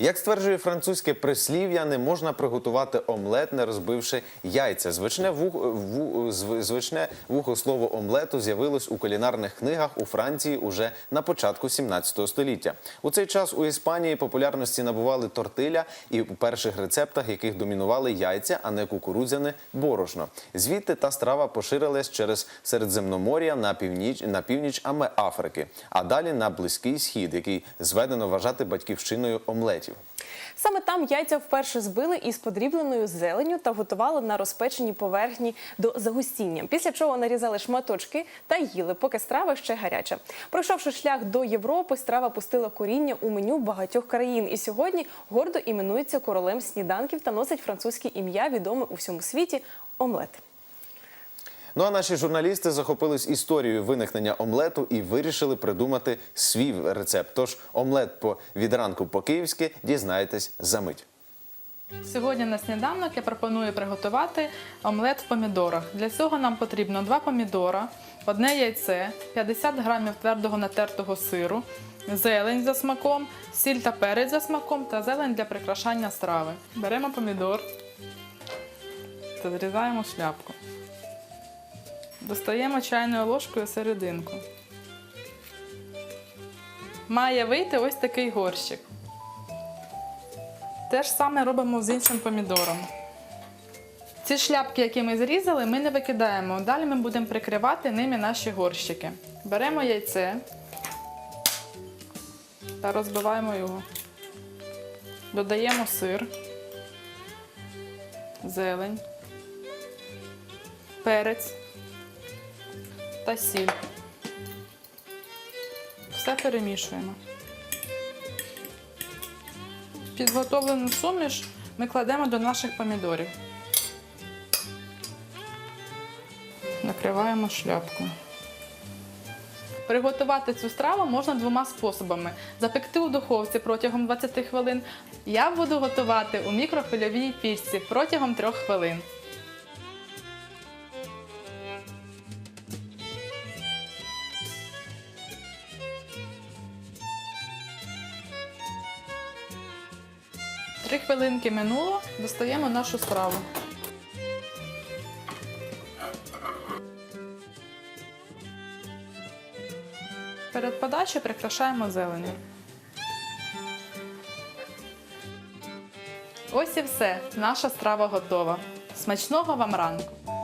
Як стверджує французьке прислів'я, не можна приготувати омлет, не розбивши яйця. Звичне вух, ву, зв- звичне вухо слово омлету з'явилось у кулінарних книгах у Франції уже на початку 17 століття. У цей час у Іспанії популярності набували тортиля, і у перших рецептах яких домінували яйця, а не кукурудзяне борошно. Звідти та страва поширилась через Середземномор'я на північ на північ Аме- Африки, а далі на Близький Схід, який зведено вважати батьківщиною омлетів. Саме там яйця вперше збили із подрібленою зеленю та готували на розпеченій поверхні до загустіння. Після чого нарізали шматочки та їли, поки страва ще гаряча. Пройшовши шлях до Європи, страва пустила коріння у меню багатьох країн. І сьогодні гордо іменується королем сніданків та носить французьке ім'я, відоме у всьому світі омлет. Ну а наші журналісти захопились історією виникнення омлету і вирішили придумати свій рецепт. Тож омлет по від ранку по київськи дізнаєтесь за мить. Сьогодні на сніданок я пропоную приготувати омлет в помідорах. Для цього нам потрібно 2 помідора, одне яйце, 50 грамів твердого натертого сиру, зелень за смаком, сіль та перець за смаком та зелень для прикрашання страви. Беремо помідор та зрізаємо шляпку. Достаємо чайною ложкою серединку. Має вийти ось такий горщик. Те ж саме робимо з іншим помідором. Ці шляпки, які ми зрізали, ми не викидаємо. Далі ми будемо прикривати ними наші горщики. Беремо яйце та розбиваємо його. Додаємо сир, зелень, перець та сіль. Все перемішуємо. Підготовлену суміш ми кладемо до наших помідорів. Накриваємо шляпку. Приготувати цю страву можна двома способами: запекти у духовці протягом 20 хвилин. Я буду готувати у мікрохвильовій пічці протягом 3 хвилин. Три хвилинки минуло, достаємо нашу страву. Перед подачею прикрашаємо зеленю. Ось і все. Наша страва готова. Смачного вам ранку!